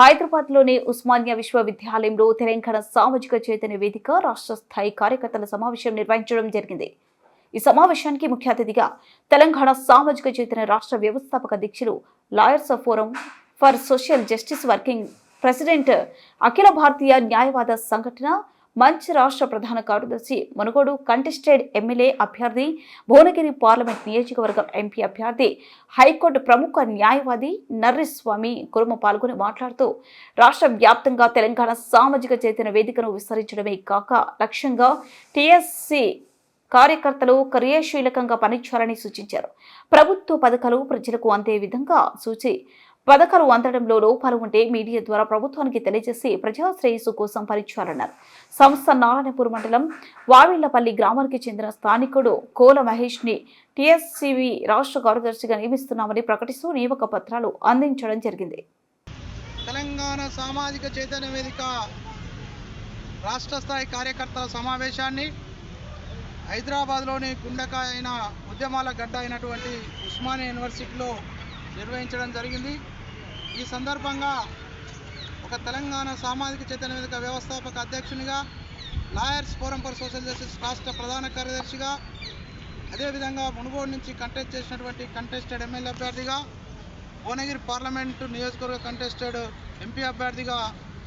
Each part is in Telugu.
హైదరాబాద్లోని ఉస్మానియా విశ్వవిద్యాలయంలో తెలంగాణ సామాజిక చైతన్య వేదిక రాష్ట్ర స్థాయి కార్యకర్తల సమావేశం నిర్వహించడం జరిగింది. ఈ సమావేశానికి ముఖ్య అతిథిగా తెలంగాణ సామాజిక చైతన్య రాష్ట్ర వ్యవస్థాపక అధ్యక్షులు lawyers forum for social justice working president Akhila Bharatiya Nyayavada Sanghatana Manch రాష్ట్ర ప్రధాన కార్యదర్శి మునుగోడు కంటెస్టెడ్ ఎమ్మెల్యే అభ్యర్థి భువనగిరి పార్లమెంట్ నియోజకవర్గం ఎంపీ అభ్యర్థి హైకోర్టు ప్రముఖ న్యాయవాది నర్రిస్వామి కురుమ పాల్గొని మాట్లాడుతూ రాష్ట్ర వ్యాప్తంగా తెలంగాణ సామాజిక చైతన్య వేదికను విస్తరించడమే కాక లక్ష్యంగా టీఎస్సీ కార్యకర్తలు క్రియాశీలకంగా పనిచేయాలని సూచించారు. ప్రభుత్వ పథకాలు ప్రజలకు అందే విధంగా సూచి పథకాలు అందడంలో లోపాలు ఉంటే మీడియా ద్వారా ప్రభుత్వానికి తెలియజేసి ప్రజా శ్రేయస్సు కోసం పరిచారన్నారు. సంస్థ నారాయణపూర్ మండలం వావిళ్ళపల్లి గ్రామానికి చెందిన స్థానికుడు కోల మహేష్ని టీఎస్సీవి రాష్ట్ర కార్యదర్శిగా నియమిస్తున్నామని ప్రకటిస్తూ నియామక పత్రాలు అందించడం జరిగింది. తెలంగాణ సామాజిక చైతన్య వేదిక రాష్ట్ర స్థాయి కార్యకర్తల సమావేశాన్ని హైదరాబాద్లోని గుండెకాయ అయిన ఉద్యమాల గడ్డ అయినటువంటి ఉస్మానియా యూనివర్సిటీలో నిర్వహించడం జరిగింది. ఈ సందర్భంగా ఒక తెలంగాణ సామాజిక చైతన్య వేదిక వ్యవస్థాపక అధ్యక్షునిగా lawyers forum for social justice రాష్ట్ర ప్రధాన కార్యదర్శిగా అదేవిధంగా మునుగోడు నుంచి కంటెస్ట్ చేసినటువంటి కంటెస్టెడ్ ఎమ్మెల్యే అభ్యర్థిగా భువనగిరి పార్లమెంటు నియోజకవర్గ కంటెస్టెడ్ ఎంపీ అభ్యర్థిగా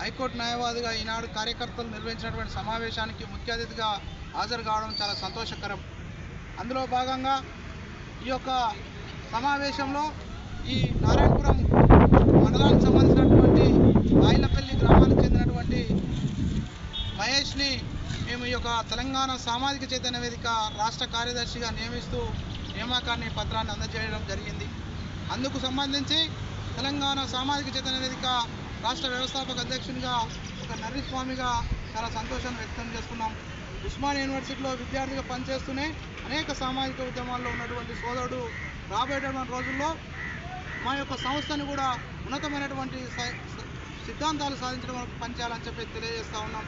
హైకోర్టు న్యాయవాదిగా ఈనాడు కార్యకర్తలు నిర్వహించినటువంటి సమావేశానికి ముఖ్య అతిథిగా హాజరు కావడం చాలా సంతోషకరం. అందులో భాగంగా ఈ యొక్క సమావేశంలో ఈ నారాయణపురం మండలానికి సంబంధించినటువంటి ఆయిలపల్లి గ్రామానికి చెందినటువంటి మహేష్ని మేము ఈ యొక్క తెలంగాణ సామాజిక చైతన్య వేదిక రాష్ట్ర కార్యదర్శిగా నియమిస్తూ నియామకాన్ని పత్రాన్ని అందజేయడం జరిగింది. అందుకు సంబంధించి తెలంగాణ సామాజిక చైతన్య వేదిక రాష్ట్ర వ్యవస్థాపక అధ్యక్షునిగా ఒక నర్రిస్వామిగా చాలా సంతోషాన్ని వ్యక్తం చేస్తున్నాం ఉస్మాన్ యూనివర్సిటీలో విద్యార్థిగా పనిచేస్తూనే అనేక సామాజిక ఉద్యమాల్లో ఉన్నటువంటి సోదరుడు రాబోయేటటువంటి రోజుల్లో మా యొక్క సంస్థను కూడా ఉన్నతమైనటువంటి సిద్ధాంతాలు సాధించడం వరకు పనిచేయాలని చెప్పి తెలియజేస్తా ఉన్నాం.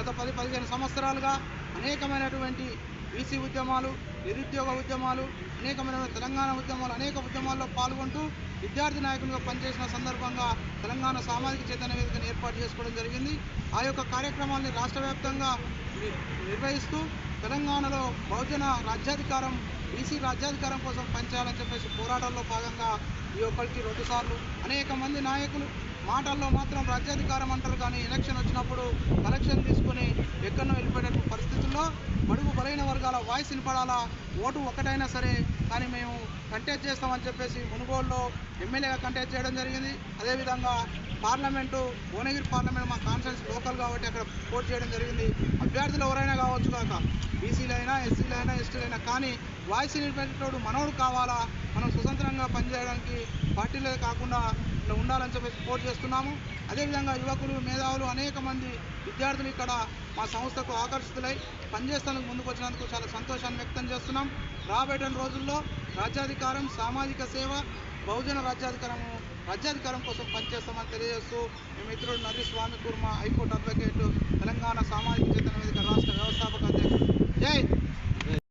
గత పది పదిహేను సంవత్సరాలుగా అనేకమైనటువంటి బీసీ ఉద్యమాలు నిరుద్యోగ ఉద్యమాలు అనేకమైన తెలంగాణ ఉద్యమాలు అనేక ఉద్యమాల్లో పాల్గొంటూ విద్యార్థి నాయకులుగా పనిచేసిన సందర్భంగా తెలంగాణ సామాజిక చైతన్య వేదికను ఏర్పాటు చేసుకోవడం జరిగింది. ఆ యొక్క కార్యక్రమాల్ని రాష్ట్ర ని- నిర్వహిస్తూ తెలంగాణలో బహుజన రాజ్యాధికారం బీసీ రాజ్యాధికారం కోసం పనిచేయాలని చెప్పేసి పోరాటంలో భాగంగా ఈ ఒక్కరికి రెండుసార్లు అనేక మంది నాయకులు మాటల్లో మాత్రం రాజ్యాధికారం అంటారు కానీ ఎలక్షన్ వచ్చినప్పుడు కలెక్షన్ తీసుకొని ఎక్కడో వెళ్ళిపోయేటటువంటి పరిస్థితుల్లో బడుగు బలైన వర్గాల వాయిస్ వినపడాలా? ఓటు ఒకటైనా సరే కానీ మేము కంటెస్ట్ చేస్తామని చెప్పేసి మునుగోడులో ఎమ్మెల్యేగా కంటెస్ట్ చేయడం జరిగింది. అదేవిధంగా పార్లమెంటు భువనగిరి పార్లమెంట్ మా కాన్ఫరెన్స్ లోకల్ కాబట్టి అక్కడ పోటీ చేయడం జరిగింది. అభ్యర్థులు ఎవరైనా కావచ్చు కాక బీసీలైనా ఎస్సీలైనా ఎస్టీలైనా కానీ వాయిస్ నిలబెట్టేటోడు మనోడు కావాలా మనం స్వతంత్రంగా పనిచేయడానికి పార్టీలే కాకుండా ఇట్లా ఉండాలని చెప్పేసి పోటీ చేస్తున్నాము. అదేవిధంగా యువకులు మేధావులు అనేక మంది విద్యార్థులు ఇక్కడ మా సంస్థకు ఆకర్షితులై పనిచేస్తానికి ముందుకు వచ్చినందుకు చాలా సంతోషాన్ని వ్యక్తం చేస్తున్నాం. రాబోయే రోజుల్లో రాజ్యాధికారం సామాజిక సేవ బహుజన రాజ్యాధికారము రాజ్యాధికారం కోసం పనిచేస్తామని తెలియజేస్తూ మీ మిత్రుడు Narri Swamy Kurma high court advocate Telangana Samajika Chaitanya Vedika రాష్ట్ర వ్యవస్థాపక అధ్యక్షుడు. జై!